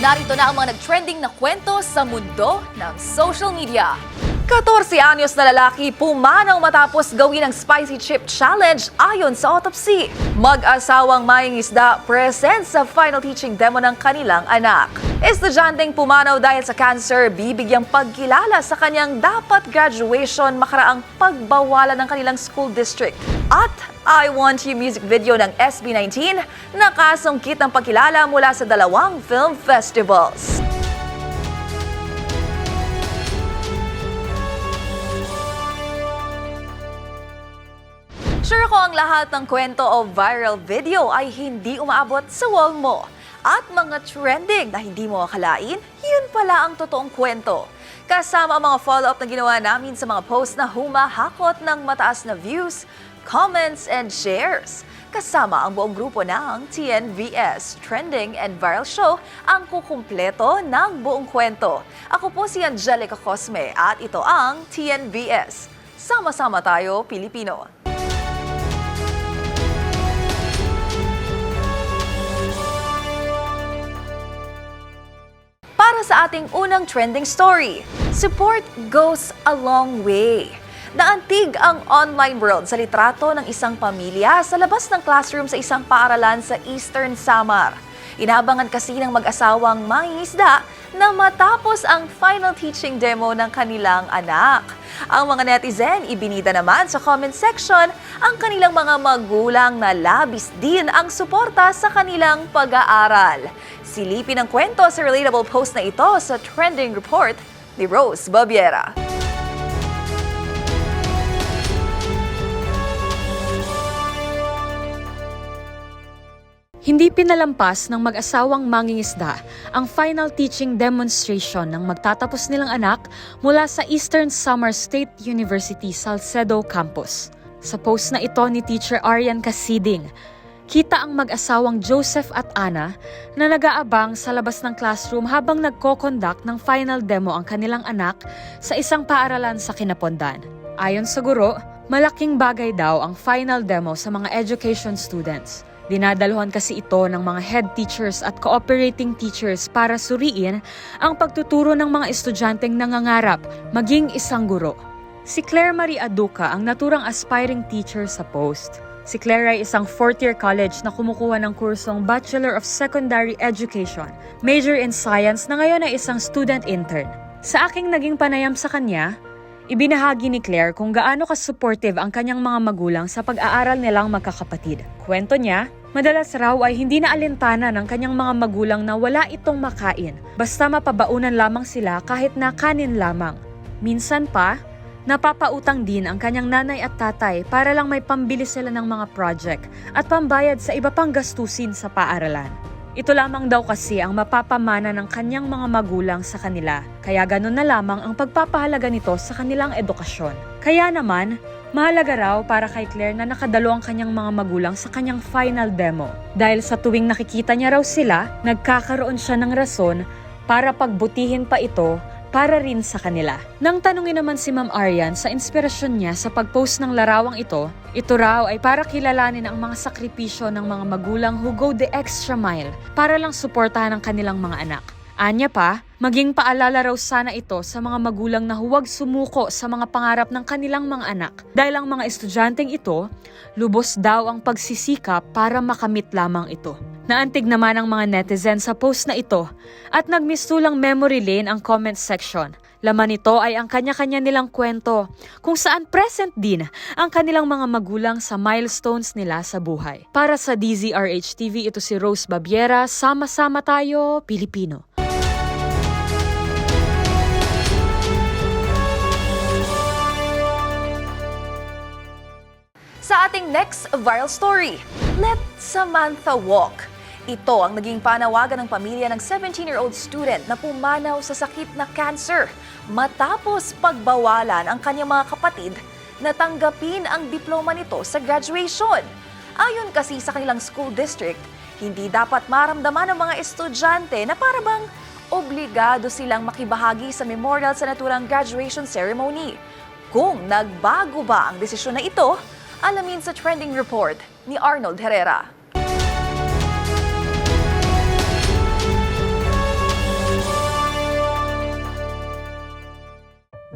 Narito na ang mga nag-trending na kwento sa mundo ng social media. 14 anyos na lalaki pumanaw matapos gawin ang Spicy Chip Challenge ayon sa autopsy. Mag-asawang maying isda present sa final teaching demo ng kanilang anak. Estudyanteng pumanaw dahil sa cancer, bibigyang pagkilala sa kanyang dapat graduation makaraang pagbawalan ng kanilang school district. At I Want You music video ng SB19 nakasungkit ng pagkilala mula sa dalawang film festivals. Sure ko ang lahat ng kwento o viral video ay hindi umaabot sa wall mo. At mga trending na hindi mo akalain, yun pala ang totoong kwento. Kasama ang mga follow-up na ginawa namin sa mga post na humahakot ng mataas na views, comments, and shares. Kasama ang buong grupo ng TNVS Trending and Viral Show ang kukumpleto ng buong kwento. Ako po si Angelica Cosme at ito ang TNVS. Sama-sama tayo, Pilipino. Para sa ating unang trending story, support goes a long way. Naantig ang online world sa litrato ng isang pamilya sa labas ng classroom sa isang paaralan sa Eastern Samar. Inabangan kasi ng mag-asawang mangingisda na matapos ang final teaching demo ng kanilang anak. Ang mga netizen, ibinida naman sa comment section ang kanilang mga magulang na labis din ang suporta sa kanilang pag-aaral. Silipin ang kwento sa relatable post na ito sa trending report ni Rose Babiera. Hindi pinalampas ng mag-asawang mangingisda ang final teaching demonstration ng magtatapos nilang anak mula sa Eastern Summer State University Salcedo Campus. Sa post na ito ni Teacher Arian Casiding, kita ang mag-asawang Joseph at Anna na nag-aabang sa labas ng classroom habang nagko-conduct ng final demo ang kanilang anak sa isang paaralan sa Kinapondan. Ayon sa guro, malaking bagay daw ang final demo sa mga education students. Dinadaluhan kasi ito ng mga head teachers at cooperating teachers para suriin ang pagtuturo ng mga estudyanteng nangangarap maging isang guro. Si Claire Marie Aduca ang naturang aspiring teacher sa post. Si Claire ay isang fourth-year college na kumukuha ng kursong Bachelor of Secondary Education, major in science na ngayon ay isang student intern. Sa aking naging panayam sa kanya, Ibinahagi ni Claire kung gaano ka-supportive ang kanyang mga magulang sa pag-aaral nilang magkakapatid. Kwento niya, madalas raw ay hindi na alintana ng kanyang mga magulang na wala itong makain, basta mapabaunan lamang sila kahit na kanin lamang. Minsan pa, napapautang din ang kanyang nanay at tatay para lang may pambili sila ng mga project at pambayad sa iba pang gastusin sa paaralan. Ito lamang daw kasi ang mapapamana ng kanyang mga magulang sa kanila, kaya ganun na lamang ang pagpapahalaga nito sa kanilang edukasyon. Kaya naman, mahalaga raw para kay Claire na nakadalo ang kanyang mga magulang sa kanyang final demo. Dahil sa tuwing nakikita niya raw sila, nagkakaroon siya ng rason para pagbutihin pa ito para rin sa kanila. Nang tanungin naman si Ma'am Aryan sa inspirasyon niya sa pag-post ng larawang ito, ito raw ay para kilalanin ang mga sakripisyo ng mga magulang who go the extra mile para lang suportahan ang kanilang mga anak. Anya pa, maging paalala raw sana ito sa mga magulang na huwag sumuko sa mga pangarap ng kanilang mga anak dahil ang mga estudyanteng ito, lubos daw ang pagsisikap para makamit lamang ito. Naantig naman ang mga netizen sa post na ito at nagmistulang memory lane ang comment section. Laman nito ay ang kanya-kanya nilang kwento kung saan present din ang kanilang mga magulang sa milestones nila sa buhay. Para sa DZRH TV, ito si Rose Babiera. Sama-sama tayo, Pilipino. Ating next viral story, Let Samantha Walk. Ito ang naging panawagan ng pamilya ng 17-year-old student na pumanaw sa sakit na cancer matapos pagbawalan ang kanyang mga kapatid na tanggapin ang diploma nito sa graduation. Ayon kasi sa kanilang school district, hindi dapat maramdaman ng mga estudyante na parabang obligado silang makibahagi sa memorial sa naturang graduation ceremony. Kung nagbago ba ang desisyon na ito, Alamin sa trending report ni Arnold Herrera.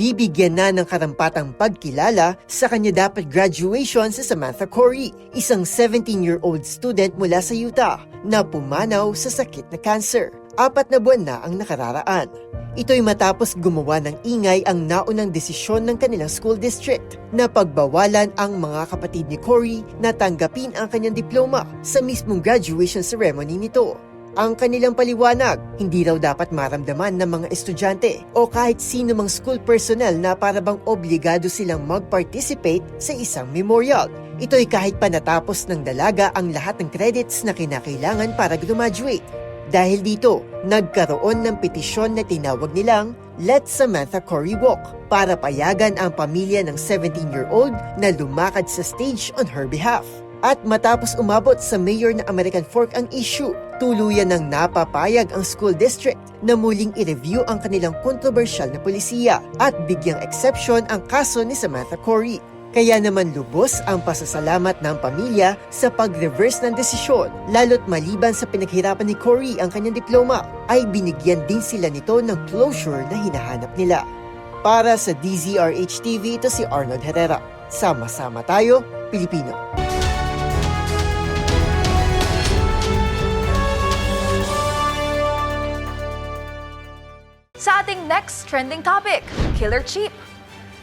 bibigyan na ng karampatang pagkilala sa kanya dapat graduation si Samantha Corey, isang 17-year-old student mula sa Utah na pumanaw sa sakit na cancer. Apat na buwan na ang nakararaan. Ito'y matapos gumawa ng ingay ang naunang desisyon ng kanilang school district na pagbawalan ang mga kapatid ni Corey na tanggapin ang kanyang diploma sa mismong graduation ceremony nito. Ang kanilang paliwanag, hindi raw dapat maramdaman ng mga estudyante o kahit sino mang school personnel na parabang obligado silang mag-participate sa isang memorial. Ito'y kahit pa natapos ng dalaga ang lahat ng credits na kinakailangan para graduate. Dahil dito, nagkaroon ng petisyon na tinawag nilang Let Samantha Corey Walk para payagan ang pamilya ng 17-year-old na lumakad sa stage on her behalf. At matapos umabot sa mayor ng American Fork ang issue, tuluyan ng napapayag ang school district na muling i-review ang kanilang kontrobersyal na polisiya at bigyang exception ang kaso ni Samantha Corey. Kaya naman lubos ang pasasalamat ng pamilya sa pag-reverse ng desisyon, lalo't maliban sa pinaghirapan ni Corey ang kanyang diploma, ay binigyan din sila nito ng closure na hinahanap nila. Para sa DZRH TV, ito si Arnold Herrera. Sama-sama tayo, Pilipino. Sa ating next trending topic, Killer Cheap.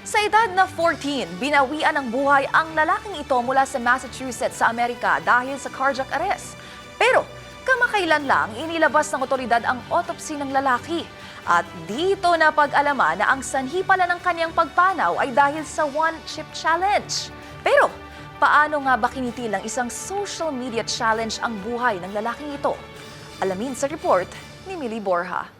Sa edad na 14, binawian ng buhay ang lalaking ito mula sa Massachusetts sa Amerika dahil sa cardiac arrest. Pero kamakailan lang inilabas ng otoridad ang autopsy ng lalaki. At dito na pag-alaman na ang sanhi pala ng kanyang pagpanaw ay dahil sa One Chip Challenge. Pero paano nga ba kinitil ng isang social media challenge ang buhay ng lalaking ito? Alamin sa report ni Millie Borja.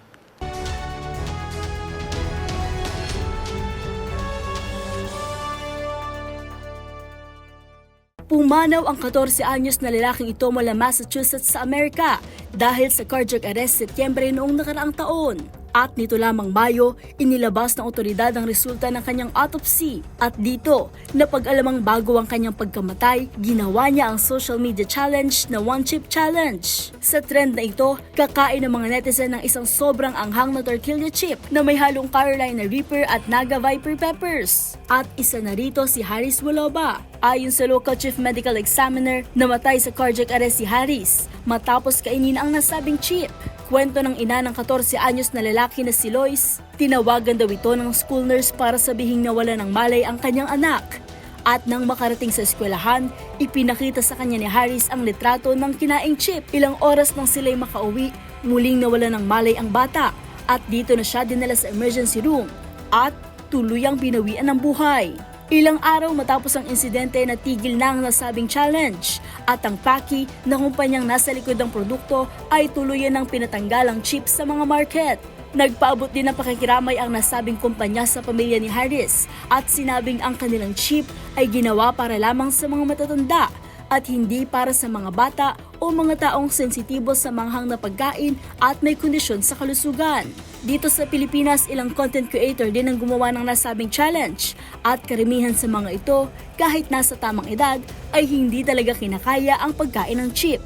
Pumanaw ang 14 anyos na lalaking ito mula Massachusetts sa Amerika dahil sa cardiac arrest Setyembre noong nakaraang taon. At nito lamang Mayo, inilabas ng otoridad ang resulta ng kanyang autopsy. At dito, napag-alamang bago ang kanyang pagkamatay, ginawa niya ang social media challenge na One Chip Challenge. Sa trend na ito, kakain ng mga netizen ng isang sobrang anghang na tortilla chip na may halong Carolina Reaper at Naga Viper peppers. At isa na rito si Haris Woloba. Ayon sa local chief medical examiner, namatay sa cardiac arrest si Harris matapos kainin ang nasabing chip. Kwento ng ina ng 14 anyos na lalaki na si Lois, tinawagan daw ito ng school nurse para sabihing nawala ng malay ang kanyang anak. At nang makarating sa eskwelahan, ipinakita sa kanya ni Harris ang litrato ng kinaing chip. Ilang oras nang sila'y makauwi, muling nawala ng malay ang bata. At dito na siya dinala sa emergency room. At tuluyang binawian ng buhay. Ilang araw matapos ang insidente na tigil na ang nasabing challenge at ang Paki na kumpanyang nasa likod ng produkto ay tuluyan ng pinatanggal ang chips sa mga market. Nagpaabot din ng pakikiramay ang nasabing kumpanya sa pamilya ni Harris at sinabing ang kanilang chip ay ginawa para lamang sa mga matatanda at hindi para sa mga bata o mga taong sensitibo sa manghang na pagkain at may kondisyon sa kalusugan. Dito sa Pilipinas, ilang content creator din ang gumawa ng nasabing challenge at karamihan sa mga ito, kahit nasa tamang edad, ay hindi talaga kinakaya ang pagkain ng chip.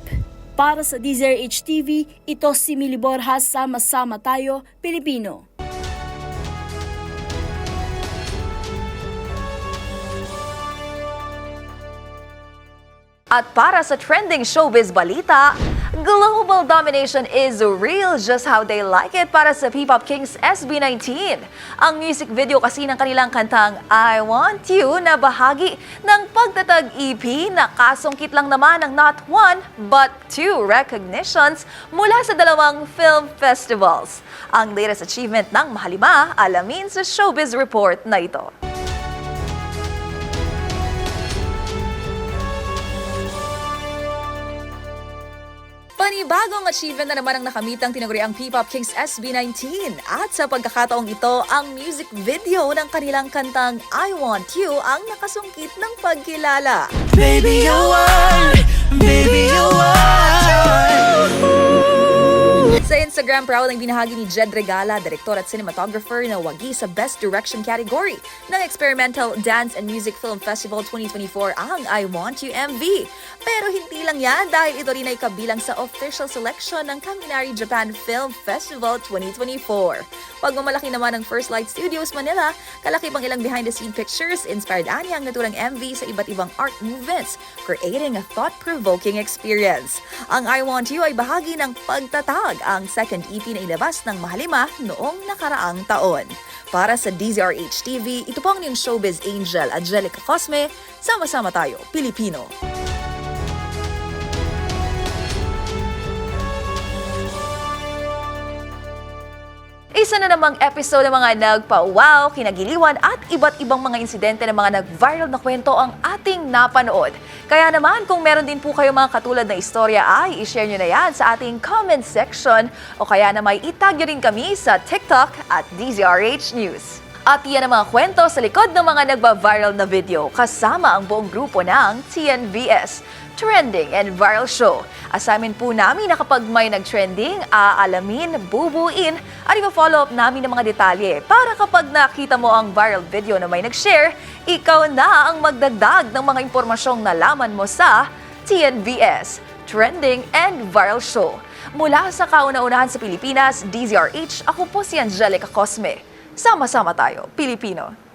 Para sa DZRH TV, ito si Mili Borjas, Sama-sama Tayo, Pilipino. At para sa trending showbiz balita, global domination is real just how they like it para sa P-Pop Kings SB19. Ang music video kasi ng kanilang kantang I Want You na bahagi ng pagtatag EP na kasungkit lang naman ng not one but two recognitions mula sa dalawang film festivals. Ang latest achievement ng Mahalima, alamin sa showbiz report na ito. Panibagong achievement na naman ang nakamitang tinaguriang P-Pop Kings SB19. At sa pagkakataong ito, ang music video ng kanilang kantang I Want You ang nakasungkit ng pagkilala. Baby, you're one. Baby, you're Sa Instagram, proud ang binahagi ni Jed Regala, director at cinematographer na wagi sa Best Direction category ng Experimental Dance and Music Film Festival 2024 ang I Want You MV. Pero hindi lang yan dahil ito rin ay kabilang sa official selection ng Kaminari Japan Film Festival 2024. Pagmamalaki naman ng First Light Studios Manila, kalaki pang ilang behind-the-scene pictures, inspired ani ang naturang MV sa iba't ibang art movements, creating a thought-provoking experience. Ang I Want You ay bahagi ng pagtatag ang second EP na ilabas ng Mahalima noong nakaraang taon. Para sa DZRH TV, ito po ang inyong showbiz angel, Angelica Cosme. Sama-sama tayo, Pilipino. Isa na namang episode ng mga nagpa-wow, kinagiliwan at iba't ibang mga insidente ng mga nag-viral na kwento ang ating napanood. Kaya naman kung meron din po kayo mga katulad na istorya ay i-share nyo na yan sa ating comment section o kaya na may itag nyo rin kami sa TikTok at DZRH News. At yan ang mga kwento sa likod ng mga nagba-viral na video kasama ang buong grupo ng TNVS. Trending and Viral Show. Assignment po namin na kapag may nag-trending, aalamin, bubuin, at ipa-follow up namin ng mga detalye para kapag nakita mo ang viral video na may nag-share, ikaw na ang magdagdag ng mga impormasyong nalaman mo sa TNVS, Trending and Viral Show. Mula sa kauna-unahan sa Pilipinas, DZRH, ako po si Angelica Cosme. Sama-sama tayo, Pilipino.